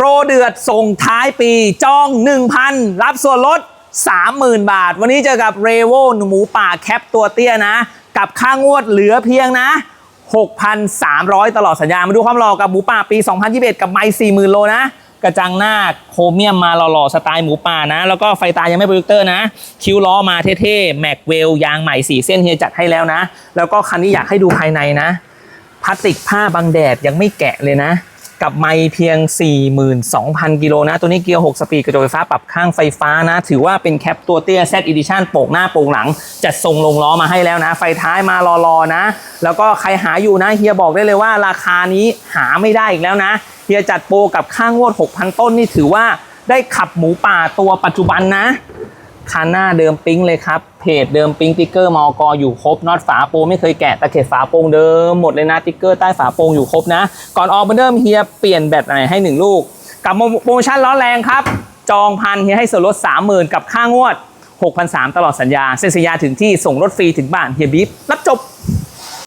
โปรเดือดส่งท้ายปีจอง 1,000 รับส่วนลด 30,000 บาท วันนี้เจอกับเรโวหมูป่าแคปตัวเตี้ยนะ กับค่างวดเหลือเพียงนะ 6,300 ตลอดสัญญา มาดูความหล่อกับหมูป่าปี 2021 กับไมค์40,000 โลนะกระจังหน้าโครเมียมมาหล่อๆสไตล์หมูป่านะ แล้วก็ไฟตายังไม่โปรเจคเตอร์นะ คิ้วล้อมาเท่ๆ แม็กเวลยางใหม่4เส้นเฮียจัดให้แล้วนะ แล้วก็คันนี้อยากให้ดูภายในนะพลาสติกผ้าบังแดดยังไม่แกะเลยนะ กับไมค์เพียง 42,000 กิโลนะ ตัวนี้เกียร์ 6 สปีดกระจกไฟฟ้าปรับข้างไฟฟ้านะ ถือว่าเป็นแคปตัวเตี้ย Z Edition โป่งหน้าโป่งหลัง จัดทรงลงล้อมาให้แล้วนะ ไฟท้ายมารอๆนะ แล้วก็ใครหาอยู่นะ เฮียบอกได้เลยว่าราคานี้หาไม่ได้อีกแล้วนะ เฮียจัดโปรกับข้างวด 6,000 ต้นนี่ถือว่าได้ขับหมูป่าตัวปัจจุบันนะ คันหน้าเดิมปิ้งเลยครับ เพจเดิมปิ้งติ๊กเกอร์มอกออยู่ครบน็อตฝาโปรงไม่เคยแกะตะเข็บฝาโปรงเดิมหมดเลยนะติ๊กเกอร์ใต้ฝาโปรงอยู่ครบนะ ก่อนออกมาเดิมเฮียเปลี่ยนแบตไหนให้ 1 ลูก กับโปรโมชั่นล้อแรงครับ จองพันเฮียให้ส่วนลด 30,000 กับค่างวด 6,300 ตลอดสัญญา เซ็นสัญญาถึงที่ส่งรถฟรีถึงบ้านเฮียบิ๊บรับจบ